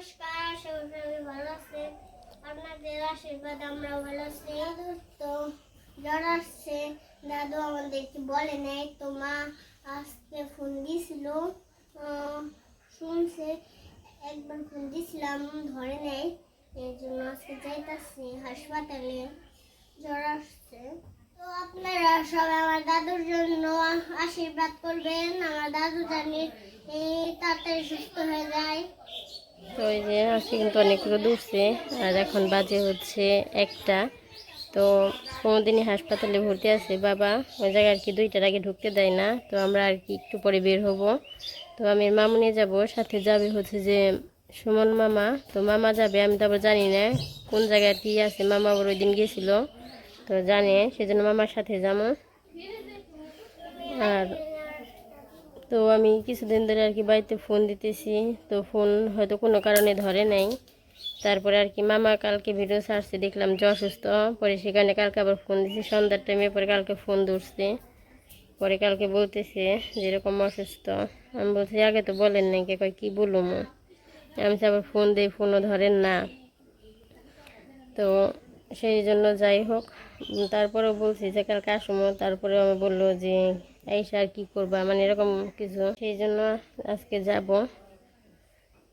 নমস্কার, সবাই ভালো আছে? আপনাদের আশীর্বাদ আমরা ভালো আছি। তো জ্বর আসছে। দাদু আমাদেরকে বলে নাই? তো মা আজকে ফোন দিয়েছিল শুনছে। একবার ফোন দিয়েছিলাম ধরে নেই। এই জন্য আজকে যাইতাছি হাসপাতালে। জ্বর আসছে। তো আপনারা সবাই আমার দাদুর জন্য আশীর্বাদ করবেন। আমার দাদু জানি তাড়াতাড়ি সুস্থ হয়ে যায়। তো ওই যে আজকে কিন্তু অনেকগুলো উঠছে, আর এখন বাজে হচ্ছে একটা। তো কোনোদিনই হাসপাতালে ভর্তি আছে বাবা, ওই জায়গায় আর কি দুইটার আগে ঢুকতে দেয় না, তো আমরা আর কি একটু পরে বের হব। তো আমি মামুনি যাব, সাথে যাবে হচ্ছে যে সুমন মামা। তো মামা যাবে, আমি তারপর জানি না কোন জায়গায় কি আছে, মামা আবার ওই দিন গেছিল। তো জানে, সেজন্য মামার সাথে যাব। আর তো আমি কিছুদিন ধরে আর কি বাড়িতে ফোন দিতেছি। তো ফোন হয়তো কোনো কারণে ধরে নাই। তারপরে আর কি মামা কালকে ভিডিও ছাড়ছে, দেখলাম যে অসুস্থ। পরে সেখানে কালকে আবার ফোন দিছি, সন্ধ্যার টাইমে পরে কালকে ফোন ধরছে। পরে কালকে বলতেছে যেরকম অসুস্থ। আমি বলছি, আগে তো বলেন নাই কে, কয় কী বলুম? আমি আবার ফোন দিই ফোনও ধরেন না। তো সেই জন্য যাই হোক। তারপরেও বলছি যে কালকে আসব তারপরে আমি বলল যে আইসা আর কি করবা? মানে এরকম কিছু। সেই জন্য আজকে যাব।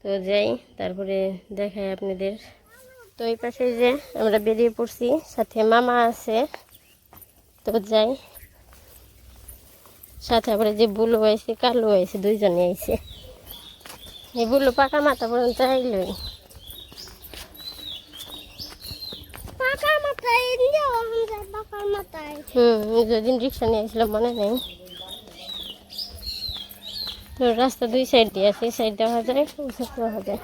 তো যাই তারপরে দেখাই আপনাদের। তো এই পাশে যে আমরা বেরিয়ে পড়ছি সাথে মামা আছে। তো যাই। সাথে আবার যে বুলু আইছে কালু আইছে দুইজনে আইছে। এই বুলু পাকা মাথা পর্যন্ত আইলই। হুম যেদিন রিক্সা নিয়ে আসলাম মনে নেই। তো রাস্তা দুই সাইড দিয়ে আছে সাইড দেওয়া যায় সাইড দেওয়া যায়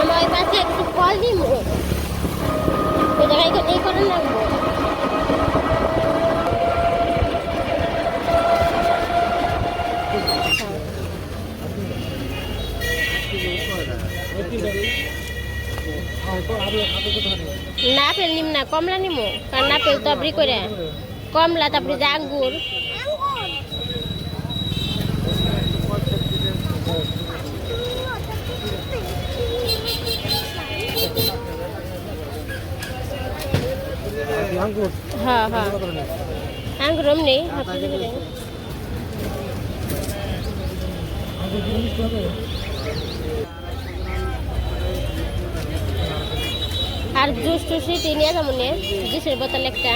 আমার ওই পাশে একটু কল দিই ওই জায়গায় এই করে লাগবো না আপেল নিম না কমলা নিমো কারণ আপেল তো আপনি করে কমলা, তারপরে যে আঙ্গুর। হ্যাঁ হ্যাঁ। আঙ্গুর হাতে আর জুস টুস নিয়ে যাব জুসের বোতল একটা।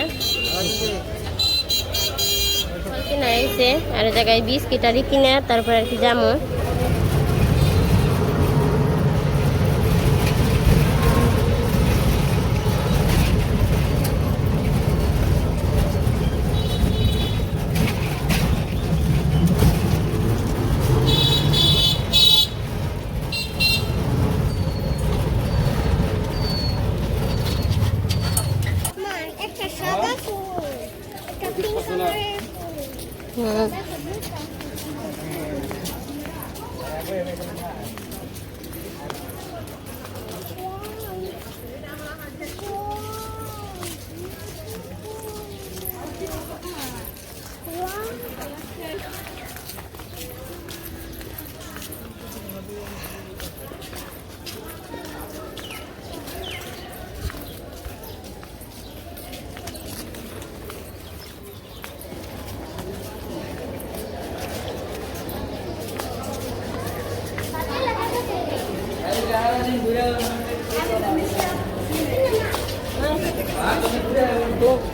কিনা হয়েছে আর জায়গায় বিস্কিট আর কিনে, তারপরে আর কি যাব 하고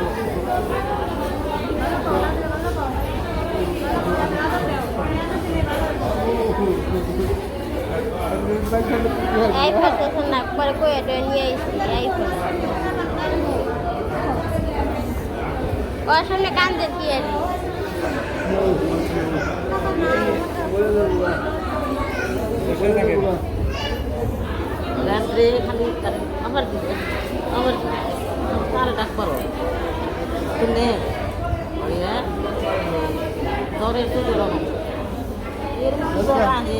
এই ফেলতেছেন না পরে কয়ে নিয়ে আইসি এই ওর সামনে কান্দের কি আর বসে থাকেন রাত্রে খালি দিতে আবার তার ডাক পারো শুনে জ্বরের রকম এরকম জ্বর আনে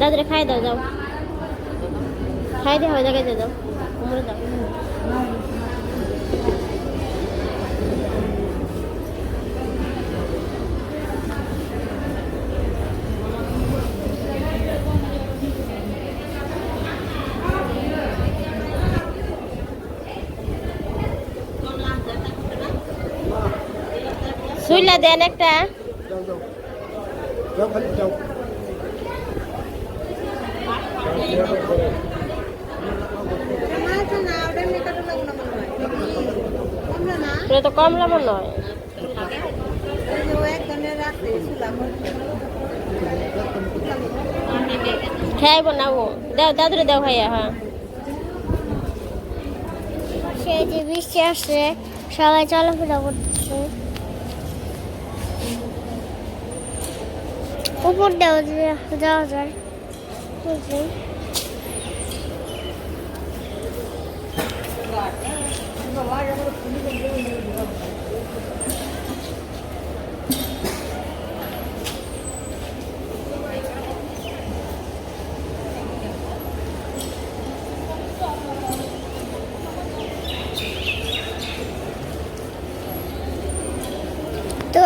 দাদুরে খাই দাও, যাও। খাই দিয়ে ওই জায়গায় যাও। উমরে যাও সুইলা দেন একটা। যাও যাও। যাও, খালি যাও। তো কম লবণ নয় খাইব না ও দাও, দাদুরে দাও খাইয়া হ্যাঁ। সেই যে বৃষ্টি আসছে, সবাই চলাফেরা করতেছে। উপর দেওয়া যাওয়া যায়। বুঝলি? তো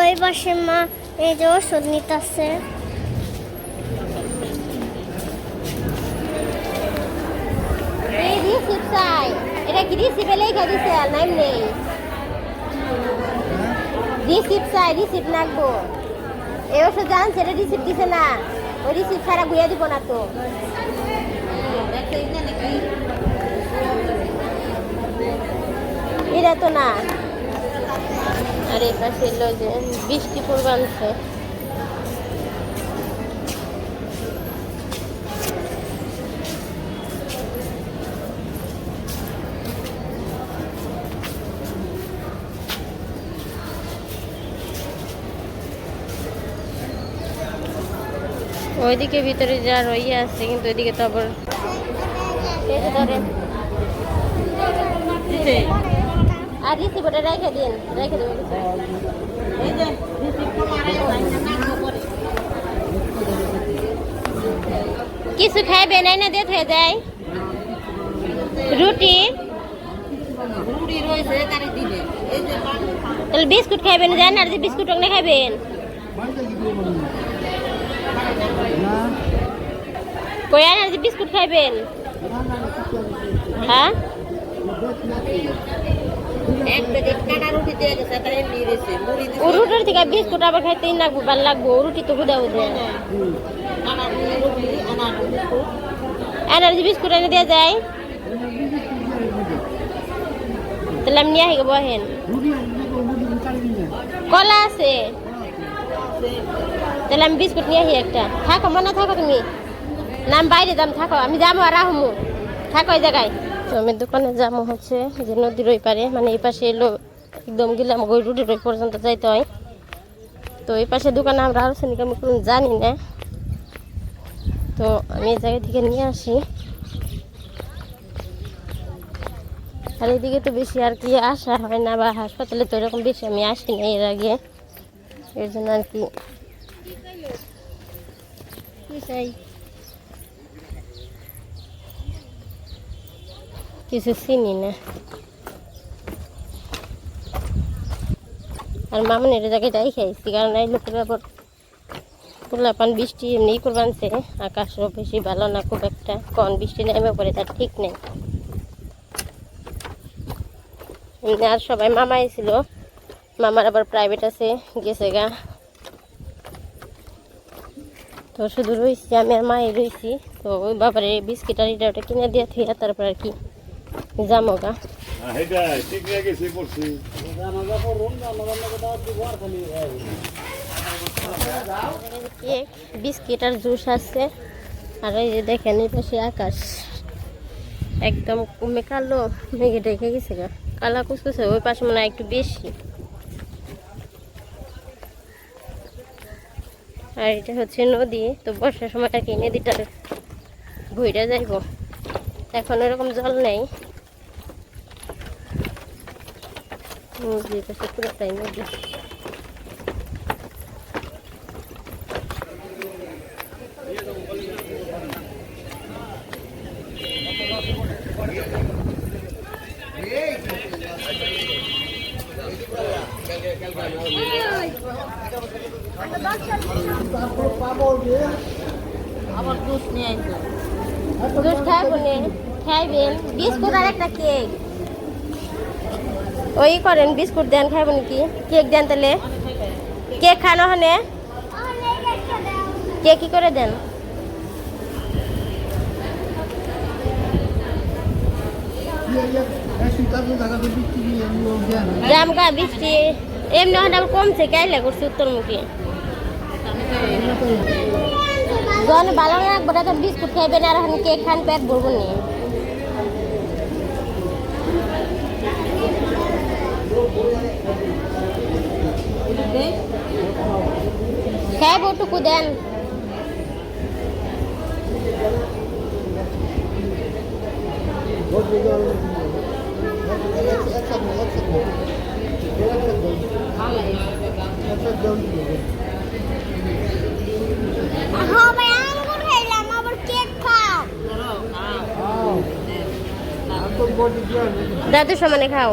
এই পাশে মা এই যে ওষুধ নিতেছে। এই রিসিপ চাই এটা কি রিসিপে লেখা দিছে আর নাইম নেই রিসিপ চাই রিসিপ নাকবো। এই ওষুধ জানছে এটা রিসিপ দিছে না। ওই রিসিপ ছাড়া ঘুরে দিব না তো এটা তো না। আর এই পাশে বৃষ্টি পূর্বাংশে ওইদিকে ভিতরে যা রইয়া আছে কিন্তু ওইদিকে তো আবার এই যে ধরেন আর রিসিপ্টটা রেখে দিন রেখে দেবেন এই যে রিসিপ্ট মারে না করে কিছু খাইবে নাই না দিয়ে। হয়ে যায় রুটি। রুটি রয়েছে তারে দিবে। এই যে পান তাহলে বিস্কুট খাইবেন জান আর যে বিস্কুট ওখানে খাইবেন। বাড়িতে কি না যে বিস্কুট খাইবেন। হ্যাঁ? রুটির থেকে বিস্কুট আবার খাইতেই লাগবো ভালো লাগবো ও রুটি তো কাটা রুটি আনার বিস্কুট এনার্জি বিস্কুট এনে দেওয়া যায় তাহলে আমি নিয়ে আসি বহেন। রুটি রুটি কাটি দিলে কলা আছে। তাহলে আমি বিস্কুট নিয়ে আসি একটা। থাকো, মনে থাকো তুমি। না, আমি বাইরে যাম, থাকো। আমি যাব আর আহমু থাকো ওই জায়গায়। তো আমি দোকানে যাব হচ্ছে, যে নদীর ওই পারে। মানে এই পাশে এলো, একদম গেলাম ওই রুটির ওই পর্যন্ত যাইতে হয়। তো এই পাশে দোকানে আমরা আলোচনা আমি কোনো জানি না। তো আমি এই জায়গা থেকে নিয়ে আসি। আর এদিকে তো বেশি আর কি আসা হয় না, বা হাসপাতালে তো এরকম বেশি আমি আসি না এর আগে। এর জন্য আর কি কিছু চিনি না। আর মামন এটা জায়গায় যাই খাইছি, কারণ এই লোকের ব্যাপার। পোলাপান বৃষ্টি এমনি করবানছে, আকাশও বেশি ভালো না, খুব একটা। কন বৃষ্টি নেমে পড়ে, তার ঠিক নেই। আর সবাই মামা এসেছিল মামার আবার প্রাইভেট আছে, গেছে গা। তো শুধু রয়েছি আমি আর মায়ে রয়েছি তো ওই বাবারে বিস্কিট আর এটা কিনে দিয়ে থুয়া তারপর আর কি যাব গা। কেক বিস্কিট আর জুস আছে আর এই যে দেখেন এই পাশে আকাশ। একদম কমে কালো মেঘে ঢেকে গেছে গা। কালা কুচকুচে ওই পাশে মনে হয় একটু বেশি। আর এটা হচ্ছে নদী, তো বর্ষার সময় আর কি নদীটা ভইরা যাইব। এখন এরকম জল নেই। নদীর পাশে পুরোটাই নদী। দুধ নিয়ে আইতো দুধ খাইব নে খাইবেন বিস্কুট আর একটা কেক ওই করেন বিস্কুট দেন খাইব নাকি কেক দেন তাহলে কেক খানো হনে কেক কি করে দেন দাম কা বৃষ্টি, এমনি আবার কমছে কাইলে করছে উত্তরমুখী। জন ভালো না না তো বিস্কুট খাইবেন আর এখন কেক খান পেট ভরবো নি। খাইবো টুকু দেন। হবে আঙ্গুর খাইলাম আবার কেক খাও সমানে খাও।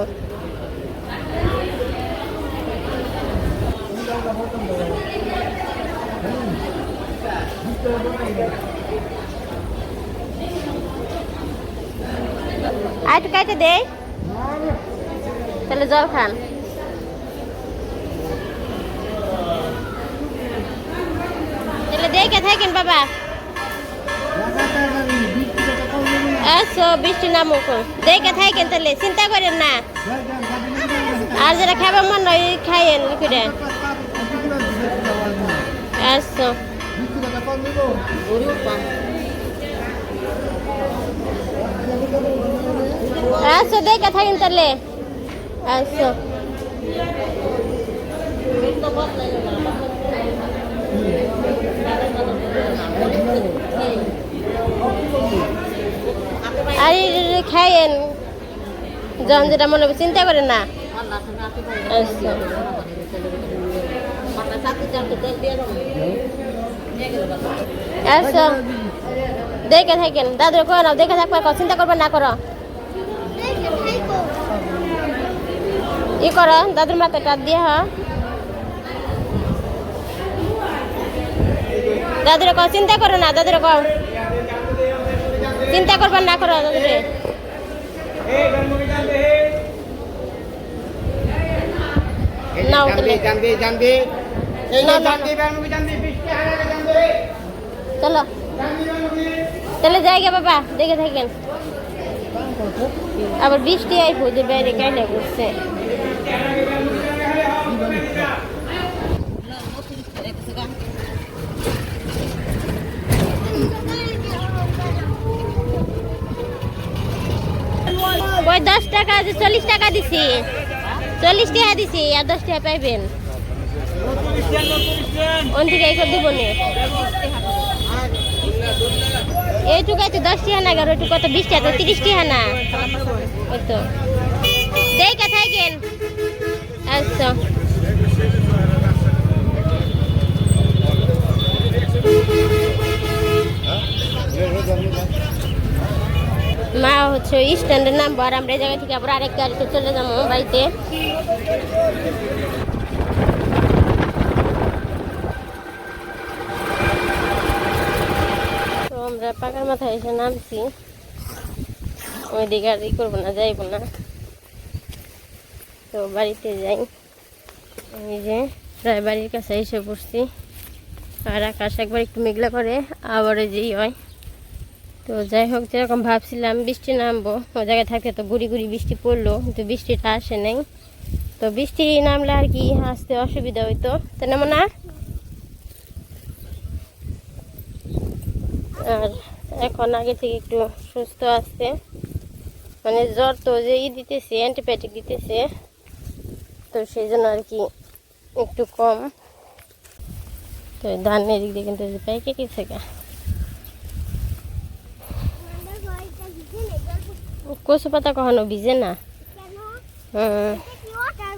আর একটু কাইতে দে। তাহলে জল খান। তাহলে দেখে থাকেন বাবা। আচ্ছা বৃষ্টি নামুক। দেখে থাকেন তাহলে, চিন্তা করেন না। আর যেটা খাবার মন নয় খাইয়েন লিকুইডে। আচ্ছা। আচ্ছা দেখে থাকেন তাহলে। আচ্ছা আর খাইয়েন। যখন যেটা মনে হবে চিন্তা করেন না। আচ্ছা। আচ্ছা। দেখে থাকেন। দাদুর কো না দেখে থাকবার চিন্তা করবেন না করো দেখে খাইকো ই করো দাদুর মাথায় টাপ দিয়ে হ দাদুরে কও চিন্তা করো না দাদুরে কও চিন্তা করবেন না করো দাদুরে নাও তাহলে জানবি জানবি এই যে জানবি জানবি জানবি বৃষ্টি হারালে জানবি চলো তাহলে যাই গে বাবা দেখে থাকেন আবার বৃষ্টি আইব যে বাইরে কাইলে করছে ওই দশ টাকা যে চল্লিশ টাকা দিছি। চল্লিশ টাকা দিছি আর দশ টাকা পাইবেন। ওন থেকে এই করে দিব নে। এইটুকু আছে দশ টিহা না এইটুকু কত, বিশ টাকা তিরিশ টিহা না ওই তো। দেখে থাকেন। আচ্ছা। মা হচ্ছে স্ট্যান্ডের নামবো আর আমরা এই জায়গা থেকে আবার আরেক গাড়িতে চলে যাব বাড়িতে তো আমরা পাকার মাথায় এসে নামছি। ওইদিকে আর ই করব না, যাইবো না। তো বাড়িতে যাই। এই যে প্রায় বাড়ির কাছে এসে পড়ছি আর আকাশ একবার একটু মেঘলা করে আবার যেই হয়। তো যাই হোক, যেরকম ভাবছিলাম বৃষ্টি নামবো, ও জায়গায় থাকতে তো গুড়ি গুড়ি বৃষ্টি পড়ল, কিন্তু বৃষ্টিটা আসে নাই। তো বৃষ্টি নামলে আর কি আসতে অসুবিধা হইতো। তাই না। মনে আর এখন আগে থেকে একটু সুস্থ আছে। মানে জ্বর তো যে ই দিতেছে অ্যান্টিবায়োটিক দিতেছে তো সেই জন্য আর কি একটু কম। তো ধানের এদিক দিয়ে কিন্তু পাইকে গেছে গা কচু পাতা কখনো ভিজে না?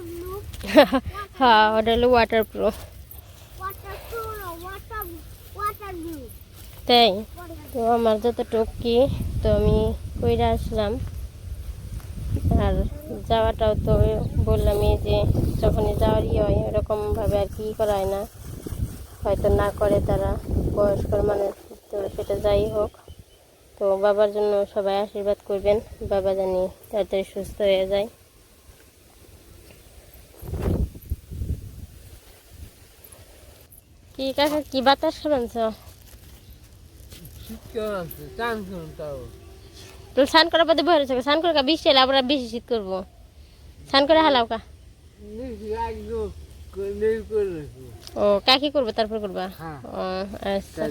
blue? হ্যাঁ ওটা হলো ওয়াটার প্রুফ? তাই? তো আমার যতটুক কি তো আমি কইরা আসলাম। আর যাওয়াটাও তো বললামই যে, যখনই যাওয়ারই হয়, ওরকমভাবে আর কি করা হয় না। হয়তো না করে তারা বয়স্ক মানুষ, তো সেটা যাই হোক। তো বাবার জন্য সবাই আশীর্বাদ করবেন, বাবা জানি তাড়াতাড়ি সুস্থ হয়ে যায়। কি কাকা, কি বাতাস খাবেন তো স্নান করার পথে বয়ে রয়েছে স্নান করে বৃষ্টি এলে আমরা বেশি শীত করব। স্নান করে হালাও কা ও কাকি করব তারপর করবা? ও আচ্ছা।